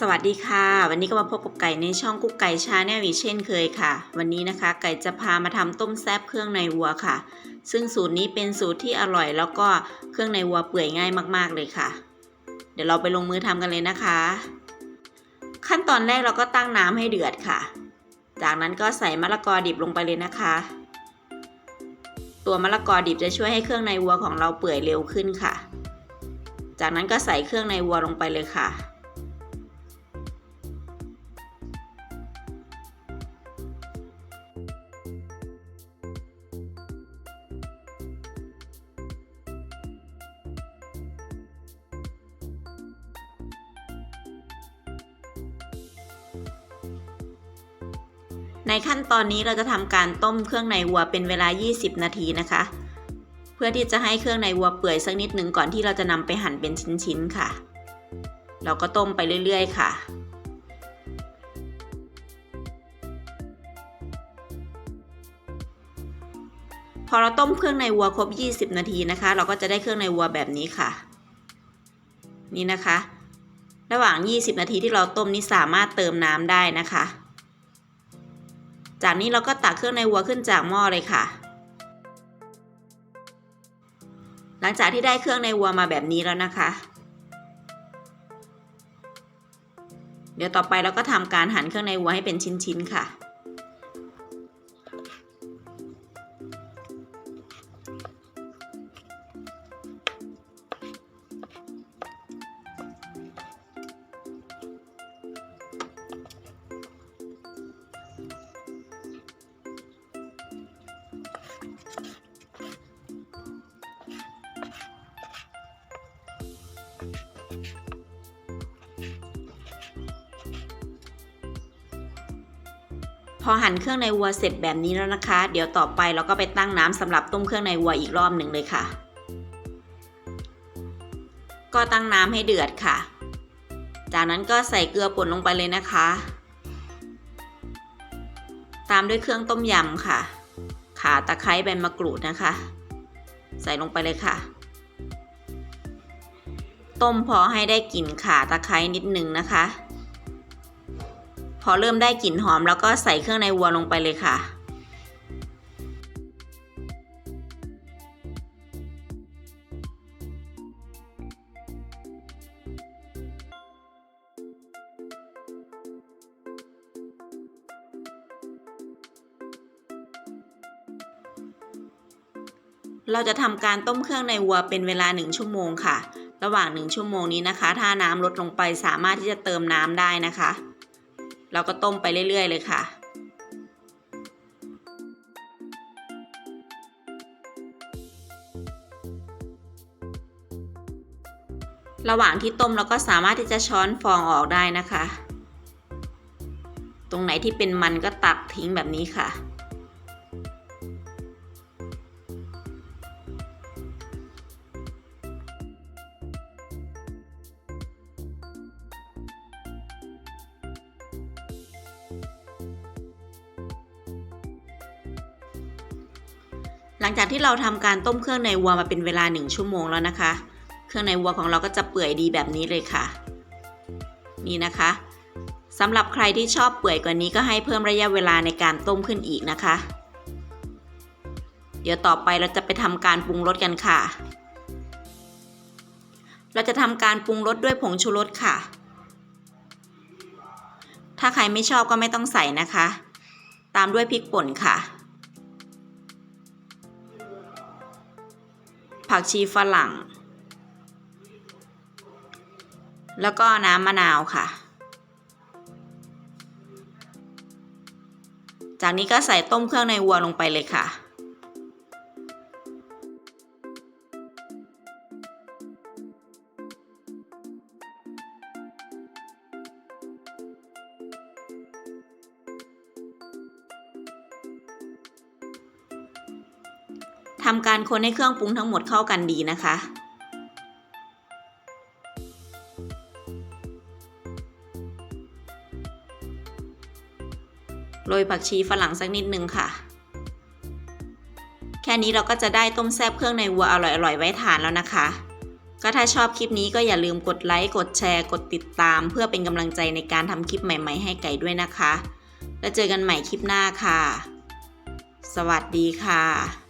สวัสดีค่ะ วันนี้ก็มาพบกับไก่ในช่องกุ๊กไก่ชาแนลอีกเช่นเคยค่ะ วันนี้นะคะ ไก่จะพามาทำต้มแซบเครื่องในวัวค่ะ ซึ่งสูตรนี้เป็นสูตรที่อร่อย แล้วก็เครื่องในวัวเปื่อยง่ายมาก ๆเลยค่ะ เดี๋ยวเราไปลงมือทำกันเลยนะคะ ขั้นตอนแรกเราก็ตั้งน้ำให้เดือดค่ะ จากนั้นก็ใส่มะละกอดิบลงไปเลยนะคะ ตัวมะละกอดิบจะช่วยให้เครื่องในวัวของเราเปื่อยเร็วขึ้นค่ะ จากนั้นก็ใส่เครื่องในวัวลงไปเลยค่ะ ในขั้นตอนนี้เราจะทำการต้มเครื่องในวัวเป็นเวลา 20 นาทีนะคะ เพื่อที่จะให้เครื่องในวัวเปื่อยสักนิดหนึ่งก่อนที่เราจะนำไปหั่นเป็นชิ้นๆค่ะ เราก็ต้มไปเรื่อยๆค่ะพอเราต้มเครื่องในวัวครบ 20 นาทีนะคะ เราก็จะได้เครื่องในวัวแบบนี้ค่ะ นี่นะคะ ระหว่าง 20 นาทีที่เราต้มนี้สามารถเติมน้ำได้นะคะ จากนี้เราก็ตักเครื่องในวัวขึ้นจากหม้อเลยค่ะ หลังจากที่ได้เครื่องในวัวมาแบบนี้แล้วนะคะ เดี๋ยวต่อไปเราก็ทำการหั่นเครื่องในวัวให้เป็นชิ้นๆค่ะ พอหั่นเครื่องในวัวเสร็จแบบนี้แล้วนะคะ เดี๋ยวต่อไปเราก็ไปตั้งน้ำสำหรับต้มเครื่องในวัวอีกรอบหนึ่งเลยค่ะ ก็ตั้งน้ำให้เดือดค่ะ จากนั้นก็ใส่เกลือป่นลงไปเลยนะคะ ตามด้วยเครื่องต้มยำค่ะ ขาตะไคร้ใบมะกรูดนะคะ ใส่ลงไปเลยค่ะ ต้มพอให้ได้กลิ่นข่าตะไคร้นิดนึงนะคะ พอเริ่มได้กลิ่นหอมแล้วก็ใส่เครื่องในวัวลงไปเลยค่ะ เราจะทำการต้มเครื่องในวัวเป็นเวลา 1 ชั่วโมงค่ะ ระหว่าง 1 ชั่วโมงนี้นะคะ ถ้าน้ำลดลงไปสามารถที่จะเติมน้ำได้นะคะ เราก็ต้มไปเรื่อย ๆ เลยค่ะระหว่างที่ต้มเราก็สามารถที่จะช้อนฟองออกได้นะคะ ตรงไหนที่เป็นมันก็ตัดทิ้งแบบนี้ค่ะ หลังจากที่เราทำการต้มเครื่องในวัวมาเป็นเวลา 1 ชั่วโมงแล้วนะคะ เครื่องในวัวของเราก็จะเปื่อยดีแบบนี้เลยค่ะ นี่นะคะสำหรับใครที่ชอบเปื่อยกว่านี้ก็ให้เพิ่มระยะเวลาในการต้มขึ้นอีกนะคะ เดี๋ยวต่อไปเราจะไปทำการปรุงรสกันค่ะ เราจะทำการปรุงรสด้วยผงชูรสค่ะ ถ้าใครไม่ชอบก็ไม่ต้องใส่นะคะ ตามด้วยพริกป่นค่ะ ผักชีฝรั่ง แล้วก็น้ำมะนาวค่ะ จากนี้ก็ใส่ต้มเครื่องในวัวลงไปเลยค่ะำการคนให้เครื่องปรุงทั้งหมดเข้ากันดีนะคะ โรยผักชีฝรั่งสักนิดนึงค่ะ แค่นี้เราก็จะได้ต้มแซ่บเครื่องในวัวอร่อยๆไว้ทานแล้วนะคะ ก็ถ้าชอบคลิปนี้ก็อย่าลืมกดไลค์ กดแชร์ กดติดตาม เพื่อเป็นกำลังใจในการทำคลิปใหม่ๆ ให้ไก่ด้วยนะคะ แล้วเจอกันใหม่คลิปหน้าค่ะ สวัสดีค่ะ